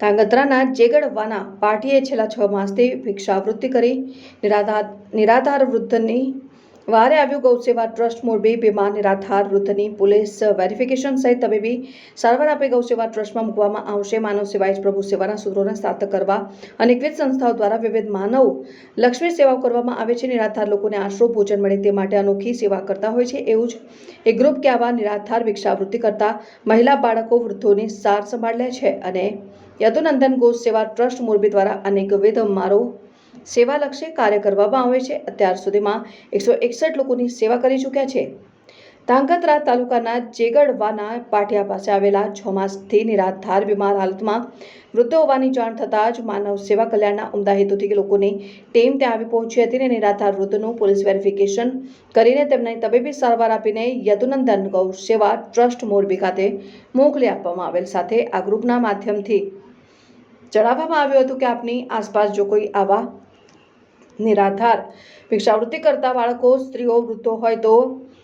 ધાંગધ્રાના જેગડવાના પાર્ટીએ છેલ્લા છ માસથી ભિક્ષાવૃત્તિ કરી. નિરાધાર નિરાધાર વૃદ્ધની વારે આવ્યું ગૌસેવા ટ્રસ્ટ મોરબી બીમાર નિરાધાર વૃદ્ધની પોલીસ વેરિફિકેશન સહિત તબીબી સારવાર આપી ગૌસેવા ટ્રસ્ટમાં મૂકવામાં આવશે. માનવ સેવા જ પ્રભુ સેવાના સૂત્રોને સાર્થક કરવા અનેકવિધ સંસ્થાઓ દ્વારા વિવિધ માનવ લક્ષ્મી સેવાઓ કરવામાં આવે છે. નિરાધાર લોકોને આશરો ભોજન મળે તે માટે અનોખી સેવા કરતા હોય છે. એવું જ એક ગ્રુપ કે આવા નિરાધાર ભિક્ષાવૃત્તિ કરતા મહિલા બાળકો વૃદ્ધોની સાર સંભાળ લે છે અને યદુનંદન ગૌ સેવા ટ્રસ્ટ મોરબી દ્વારા અનેકવિધ મારો સેવાલક્ષી કાર્ય કરવામાં આવે છે. અત્યાર સુધીમાં એકસો એકસઠ લોકોની સેવા કરી ચૂક્યા છે. ધાંગધ્રા તાલુકાના જેગડવાના પાટિયા પાસે આવેલા ચોમાસથી માસથી નિરાધાર બીમાર હાલતમાં વૃદ્ધ હોવાની જાણ થતાં જ માનવ સેવા કલ્યાણના ઉમદા હેતુથી લોકોની ટીમ ત્યાં આવી પહોંચી હતી અને નિરાધાર વૃદ્ધનું પોલીસ વેરિફિકેશન કરીને તેમને તબીબી સારવાર આપીને યદુનંદન ગૌ સેવા ટ્રસ્ટ મોરબી ખાતે મોકલી આપવામાં આવેલ. સાથે આ ગ્રુપના માધ્યમથી જણાવવામાં આવ્યું હતું કે આપની આસપાસ જો કોઈ આવા નિરાધાર, ભિક્ષાવૃત્તિ કરતા બાળકો, સ્ત્રીઓ, વૃદ્ધો હોય તો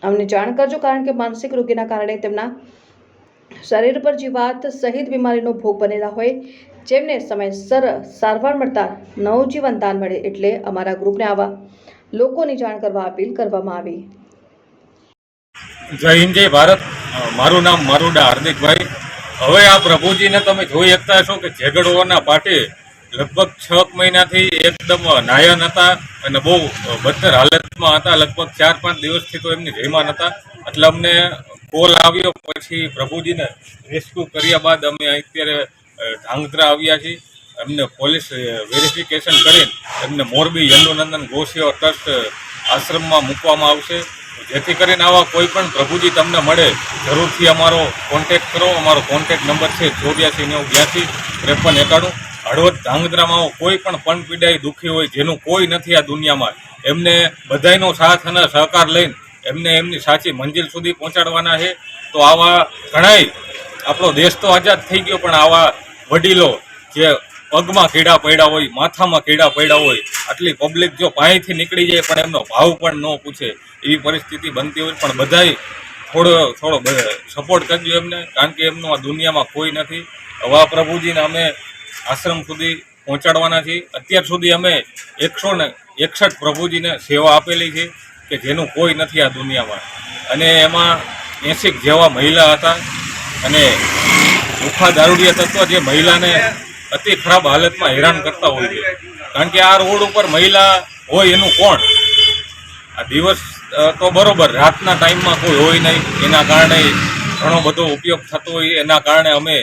અમને જાણ કરજો, કારણ કે માનસિક રોગીના કારણે તેમના શરીર પર જીવાત સહિત બીમારીનો ભોગ બનેલા હોય. જેમને સમયસર સારવાર મળતા નવજીવન દાન મળે એટલે અમારા ગ્રુપને આવા લોકોની જાણ કરવા અપીલ કરવામાં આવી. જય હિન્દ, જય ભારત. મારું નામ મારુડા હાર્દિકભાઈ. હવે આ પ્રભુજીને તમે જોઈ શકતા છો કે ઝેગડવાના પાટે લગભગ છ મહિનાથી એકદમ નાયન હતા અને બહુ બદતર હાલતમાં હતા. લગભગ ચાર પાંચ દિવસથી તો એમની જયમાન હતા એટલે અમને કોલ આવ્યો, પછી પ્રભુજીને રેસ્ક્યુ કર્યા બાદ અમે અત્યારે ધાંગધ્રા આવ્યા છીએ. એમને પોલીસ વેરિફિકેશન કરીને એમને મોરબી યનુનંદન ગોસીઓ ટ્રસ્ટ આશ્રમમાં મૂકવામાં આવશે. જેથી કરીને આવા કોઈ પણ પ્રભુજી તમને મળે, જરૂરથી અમારો કોન્ટેક્ટ કરો. અમારો કોન્ટેક્ટ નંબર છે ચોર્યાસી નેવું બ્યાસી ત્રેપન એકાણું. હળવદ ધાંગધ્રામાં કોઈ પણ પણ દુઃખી હોય જેનું કોઈ નથી આ દુનિયામાં, એમને બધાયનો સાથ અને સહકાર લઈને એમને એમની સાચી મંજિલ સુધી પહોંચાડવાના છે. તો આવા ઘણાય, આપણો દેશ તો આઝાદ થઈ ગયો, પણ આવા વડીલો જે પગમાં કીડા પડ્યા હોય, માથામાં કીડા પડ્યા હોય, આટલી પબ્લિક જો પાણીથી નીકળી જાય પણ એમનો ભાવ પણ ન પૂછે, એવી પરિસ્થિતિ બનતી હોય પણ બધાય થોડો થોડો સપોર્ટ કરજો એમને, કારણ કે એમનું આ દુનિયામાં કોઈ નથી. હવા પ્રભુજીને અમે આશ્રમ સુધી પહોંચાડવાના છીએ. અત્યાર સુધી અમે એકસો ને એકસઠ પ્રભુજીને સેવા આપેલી છે કે જેનું કોઈ નથી આ દુનિયામાં. અને એમાં એંસીક જેવા મહિલા હતા. અને મુખા દારૂડિયા તત્વ જે મહિલાને અતિ ખરાબ હાલતમાં હેરાન કરતા હોય છે. કારણ કે આ રોડ ઉપર મહિલા હોય એનું કોણ? આ દિવસ તો બરોબર, રાતના ટાઈમમાં કોઈ હોય નહીં. એના કારણે ઘણો બધો ઉપયોગ થતો હોય. એના કારણે અમે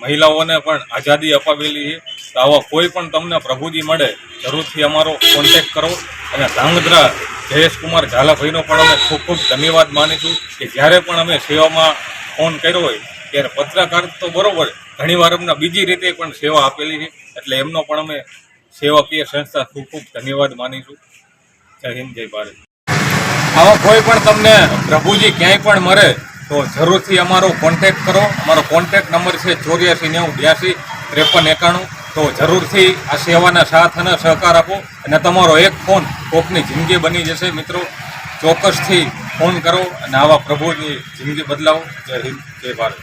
મહિલાઓને પણ આઝાદી અપાવેલી છે. તો આવા કોઈ પણ તમને પ્રભુજી મળે, જરૂરથી અમારો કોન્ટેક કરો. અને ધાંગધ્રા જયેશકુમાર ઝાલાભાઈનો પણ અમે ખૂબ ખૂબ ધન્યવાદ માનીશું કે જ્યારે પણ અમે સેવામાં ફોન કર્યો હોય, ત્યારે પત્રકાર તો બરોબર ઘણીવાર અમને બીજી રીતે પણ સેવા આપેલી છે. એટલે એમનો પણ અમે સેવાકીય સંસ્થા ખૂબ ખૂબ ધન્યવાદ માનીશું. જય હિન્દ, જય ભારત. આવા કોઈ પણ તમને પ્રભુજી ક્યાંય પણ મળે તો જરૂરથી અમારો કોન્ટેક કરો. અમારો કોન્ટેક્ટ નંબર છે ચોર્યાસી નેવું બ્યાસી ત્રેપન એકાણું. તો જરૂરથી આ સેવાના સાથ અને સહકાર આપો અને તમારો એક ફોન કોકની જિંદગી બની જશે મિત્રો. ચોક્કસથી ફોન કરો અને આવા પ્રભુની જિંદગી બદલાવો. જય હિન્દ, જય ભારત.